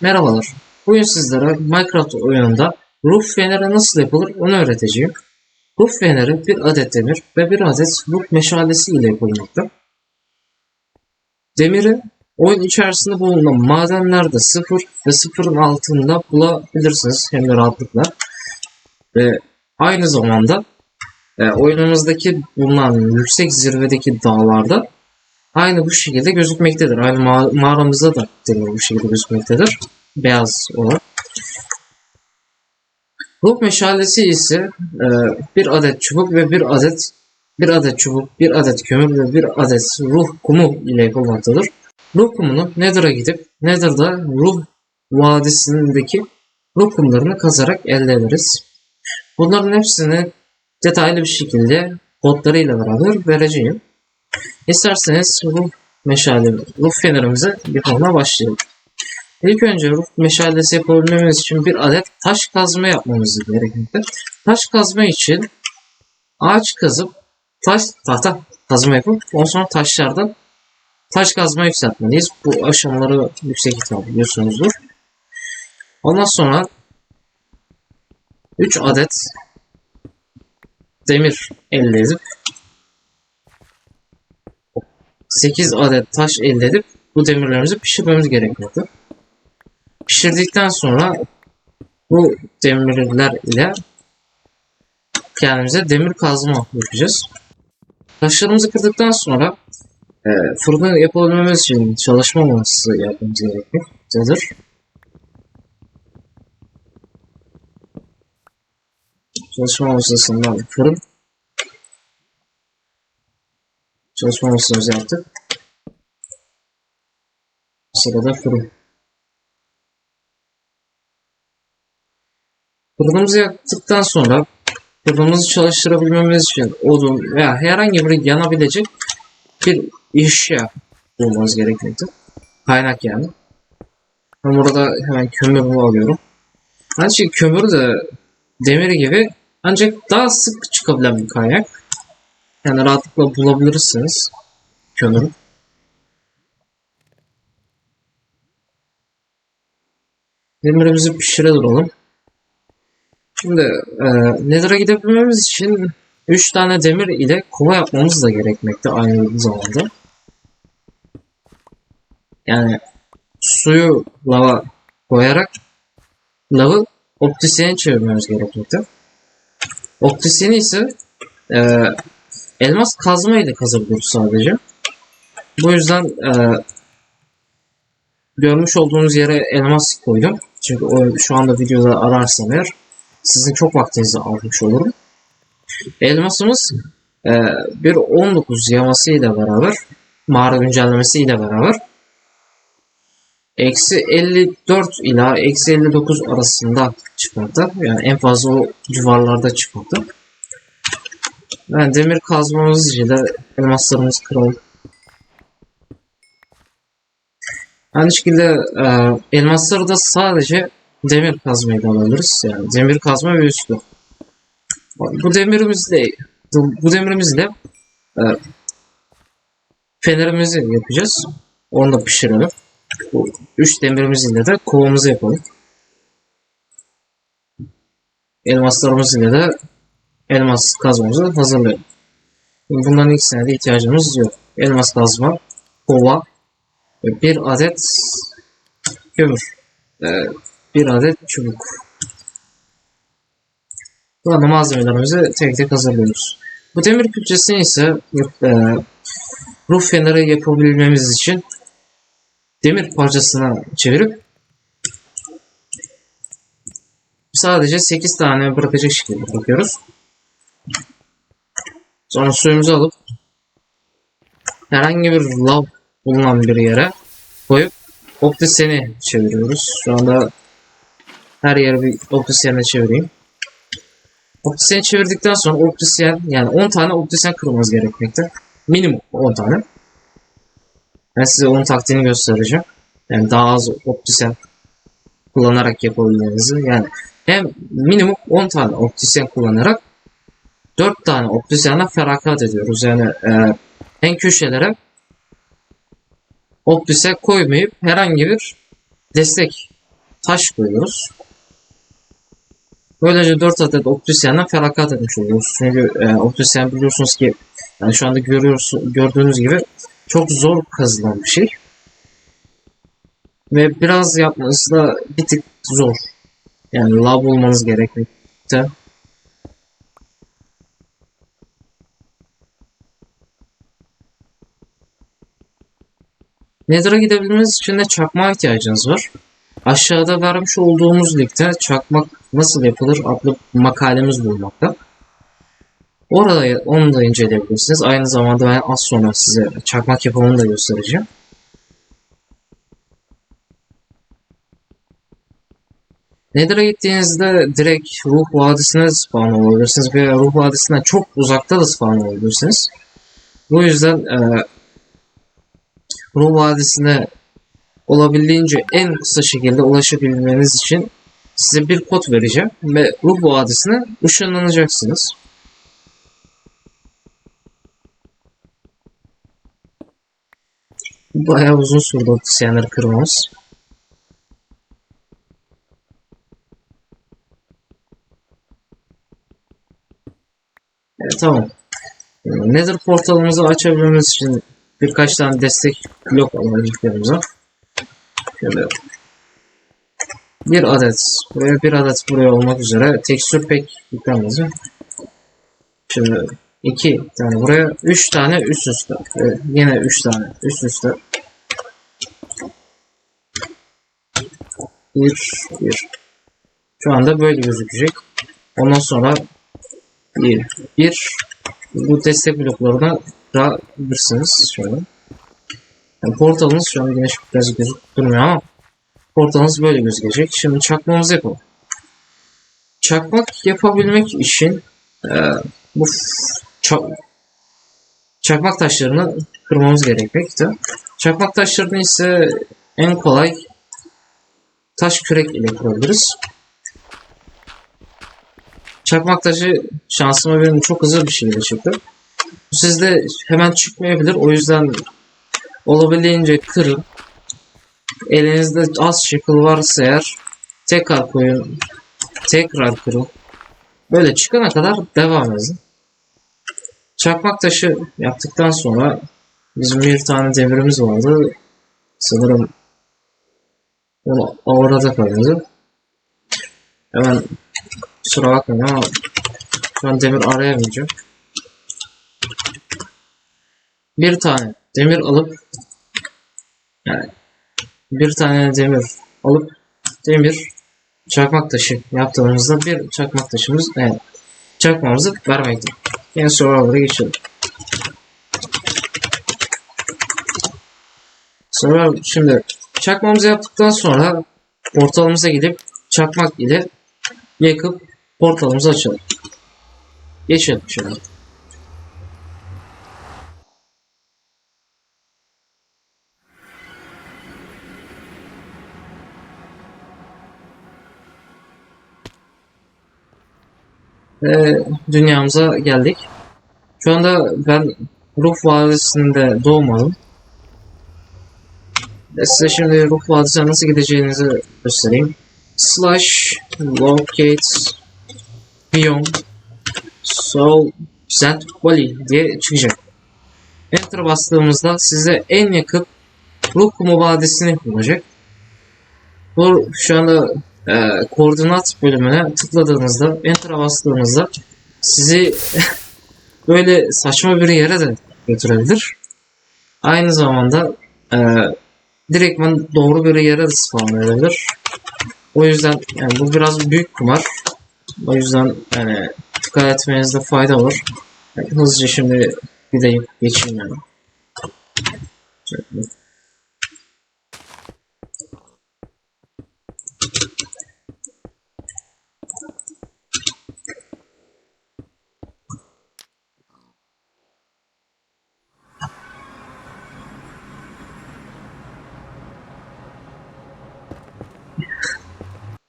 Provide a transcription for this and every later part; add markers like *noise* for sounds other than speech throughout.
Merhabalar. Bugün sizlere Minecraft oyununda ruh feneri nasıl yapılır onu öğreteceğim. Ruh feneri bir adet demir ve bir adet ruh meşalesi ile yapılmakta. Demiri oyun içerisinde bulunan madenlerde sıfır ve sıfırın altında bulabilirsiniz hem de rahatlıkla. Ve aynı zamanda e, oyunumuzdaki bulunan yüksek zirvedeki dağlarda aynı bu şekilde gözükmektedir. Aynı ma- mağaramızda da demir bu şekilde gözükmektedir. Beyaz olan. Ruh meşalesi ise e, bir adet çubuk ve bir adet bir adet çubuk, bir adet kömür ve bir adet ruh kumu ile yapılmaktadır. Ruh kumunu Nether'a gidip Nether'da ruh vadisindeki ruh kumlarını kazarak elde ederiz. Bunların hepsini detaylı bir şekilde kodlarıyla beraber vereceğim. İsterseniz ruh meşale, ruh fenerimize yapmaya başlayalım. İlk önce ruh meşalesi yapabilmemiz için bir adet taş kazma yapmamız gerekmekte. Taş kazma için ağaç kazıp taş tahta kazma yapıp ondan sonra taşlardan taş kazma yükseltmeliyiz. Bu aşamaları yüksek ihtimal biliyorsunuzdur. Ondan sonra 3 adet demir elde edip 8 adet taş elde edip bu demirlerimizi pişirmemiz gerekiyordu. Pişirdikten sonra bu demirler ile kendimize demir kazma yapacağız. Taşlarımızı kırdıktan sonra e, fırını yapabilmemiz için çalışma masası yapmamız gerekmektedir. Çalışma masasından fırın çalışma masamızı yaptık. Sırada fırın. Fırınımızı yaktıktan sonra fırınımızı çalıştırabilmemiz için odun veya herhangi bir yanabilecek bir eşya bulmamız gerekmekte. Kaynak yani. Ben burada hemen kömürümü alıyorum. Ancak kömür de demir gibi ancak daha sık çıkabilen bir kaynak. Yani rahatlıkla bulabilirsiniz kömürü. Demirimizi pişirelim. Şimdi e, Nether'a gidebilmemiz için 3 tane demir ile kova yapmamız da gerekmekte aynı zamanda. Yani suyu lava koyarak lavı optisyene çevirmemiz gerekmekte. Optisyeni ise e, elmas kazma ile kazabiliyoruz sadece. Bu yüzden e, görmüş olduğunuz yere elmas koydum. Çünkü o şu anda videoda ararsam eğer sizin çok vaktinizi almış olurum. Elmasımız e, bir 19 yaması ile beraber mağara güncellemesi ile beraber eksi 54 ila eksi 59 arasında çıkmakta. Yani en fazla o civarlarda çıkmakta. Yani demir kazmamız ile elmaslarımızı kıralım. Aynı şekilde e, elmasları da sadece demir kazmayla alırız. Yani demir kazma ve üstü. Bu demirimizle bu demirimizle e, fenerimizi yapacağız. Onu da pişirelim. Bu üç demirimizle de kovamızı yapalım. Elmaslarımız ile de elmas kazmamızı hazırlayalım. Bunların ikisine de ihtiyacımız yok. Elmas kazma, kova ve bir adet kömür. Ee, bir adet çubuk. Bu anda malzemelerimizi tek tek hazırlıyoruz. Bu demir külçesini ise e, ruh feneri yapabilmemiz için demir parçasına çevirip sadece 8 tane bırakacak şekilde bırakıyoruz. Sonra suyumuzu alıp herhangi bir lav bulunan bir yere koyup optisyeni çeviriyoruz. Şu anda her yeri bir optisyene çevireyim. Optisyeni çevirdikten sonra optisyen yani 10 tane optisyen kırmamız gerekmekte. Minimum 10 tane. Ben size onun taktiğini göstereceğim. Yani daha az optisyen kullanarak yapabilmenizi. Yani hem minimum 10 tane optisyen kullanarak 4 tane optisyenle feragat ediyoruz. Yani e, en köşelere optisyen koymayıp herhangi bir destek taş koyuyoruz. Böylece 4 adet optisyenden feragat etmiş oluyoruz. Çünkü e, optisyen biliyorsunuz ki yani şu anda görüyorsunuz, gördüğünüz gibi çok zor kazılan bir şey. Ve biraz yapması da bir tık zor. Yani lav bulmanız gerekmekte. Nether'a gidebilmeniz için de çakmağa ihtiyacınız var. Aşağıda vermiş olduğumuz linkte çakmak nasıl yapılır adlı makalemiz bulunmakta. Orada onu da inceleyebilirsiniz. Aynı zamanda ben az sonra size çakmak yapımını da göstereceğim. Nether'a gittiğinizde direkt Ruh Vadisi'ne spawn olabilirsiniz veya Ruh Vadisi'nden çok uzakta da spawn olabilirsiniz. Bu yüzden e, Ruh Vadisi'ne olabildiğince en kısa şekilde ulaşabilmeniz için size bir kod vereceğim ve Ruh Vadisi'ne ışınlanacaksınız. Bayağı uzun sürdü optisyenleri kırmamız. Evet, tamam. Ee, Nether portalımızı açabilmemiz için birkaç tane destek blok alabileceğimiz var. Şöyle. Bir adet buraya bir adet buraya olmak üzere. Tekstür pek yüklenmez mi? Şimdi iki tane buraya üç tane üst üste. Evet, yine üç tane üst üste. Bir bir. Şu anda böyle gözükecek. Ondan sonra bir bir. Bu destek bloklarına kırabilirsiniz şöyle yani portalınız şu an güneş biraz gözükmüyor ama portalınız böyle gözükecek. Şimdi çakmamızı yapalım. Çakmak yapabilmek için e, bu ça- çakmak taşlarını kırmamız gerekmekte. Çakmak taşlarını ise en kolay taş kürek ile kırabiliriz. Çakmak taşı şansıma benim çok hızlı bir şekilde çıktı. Sizde hemen çıkmayabilir. O yüzden olabildiğince kırın. Elinizde az şekil varsa eğer tekrar koyun. Tekrar kırın. Böyle çıkana kadar devam edin. Çakmak taşı yaptıktan sonra bizim bir tane demirimiz vardı. Sanırım onu orada kalıyordu. Hemen kusura bakmayın ama an demir arayamayacağım. Bir tane demir alıp yani bir tane demir alıp demir çakmak taşı yaptığımızda bir çakmak taşımız evet, çakmamızı vermekte. Yine Survivor'a geçelim. Sonra şimdi çakmamızı yaptıktan sonra portalımıza gidip çakmak ile yakıp portalımızı açalım. Geçelim şimdi. Ve dünyamıza geldik. Şu anda ben Ruh Vadisi'nde doğmadım. Ve size şimdi Ruh Vadisi'ne nasıl gideceğinizi göstereyim. Slash locate beyond Soul Set Valley diye çıkacak. Enter bastığımızda size en yakın Ruh Kumu Vadisi'ni bulacak. Bu şu anda e, koordinat bölümüne tıkladığınızda Enter'a bastığınızda sizi *laughs* böyle saçma bir yere de götürebilir. Aynı zamanda e, direktman doğru bir yere de spawn edebilir. O yüzden yani bu biraz büyük kumar. O yüzden yani dikkat etmenizde fayda var. Yani hızlıca şimdi gideyim geçeyim yani. Şöyle.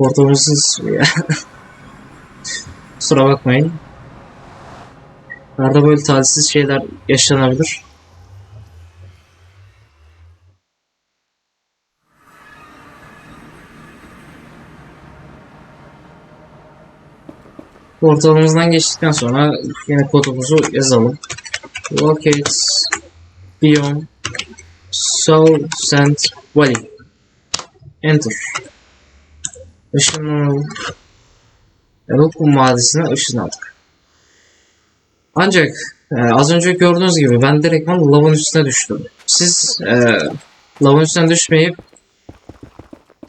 Portamızız ya. *laughs* Kusura bakmayın. Arada böyle talihsiz şeyler yaşanabilir. Portalımızdan geçtikten sonra yine kodumuzu yazalım. Locate Beyond Soul Sand Valley Enter Işınlanalım. Rukum Vadisi'ne ışınlandık. Ancak e, az önce gördüğünüz gibi ben direktman lavın üstüne düştüm. Siz e, lavın üstüne düşmeyip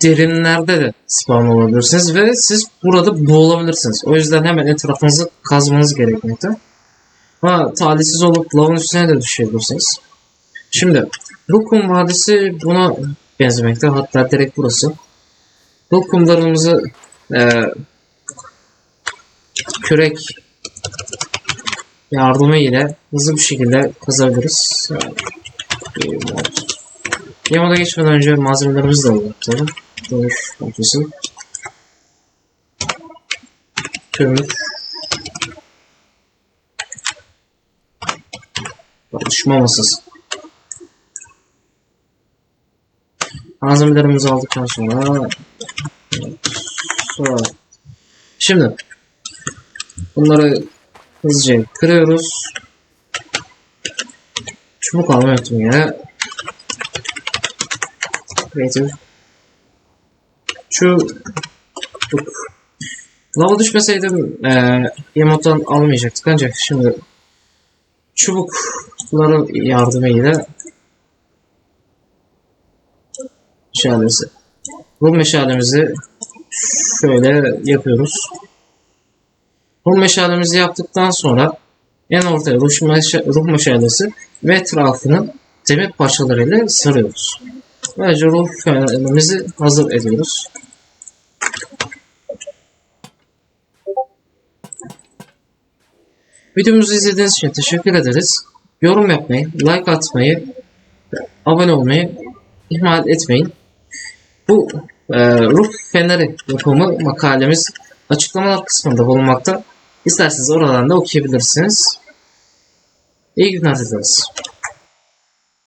derinlerde de spawn olabilirsiniz ve siz burada boğulabilirsiniz. O yüzden hemen etrafınızı kazmanız gerekmekte. Ha, talihsiz olup lavın üstüne de düşebilirsiniz. Şimdi Rukum Vadisi buna benzemekte. Hatta direkt burası. Bu kumlarımızı e, kürek yardımı ile hızlı bir şekilde kazabiliriz. Yamada geçmeden önce malzemelerimizi de. Tabii. Dur, haklısın. Kömür. Çalışma masası. Malzemelerimizi aldıktan sonra sonra şimdi bunları hızlıca kırıyoruz. Çubuk almayı unuttum ya. Creative. Şu Lava düşmeseydim e, emote'dan almayacaktık ancak şimdi çubukların yardımıyla meşalesi. Bu meşalemizi şöyle yapıyoruz. Bu meşalemizi yaptıktan sonra en ortaya ruh, meşa ruh meşalesi ve etrafını demir parçalarıyla sarıyoruz. Böylece ruh fenerimizi hazır ediyoruz. Videomuzu izlediğiniz için teşekkür ederiz. Yorum yapmayı, like atmayı, abone olmayı ihmal etmeyin. Bu e, ruh feneri yapımı makalemiz açıklamalar kısmında bulunmakta. İsterseniz oradan da okuyabilirsiniz. İyi günler dileriz.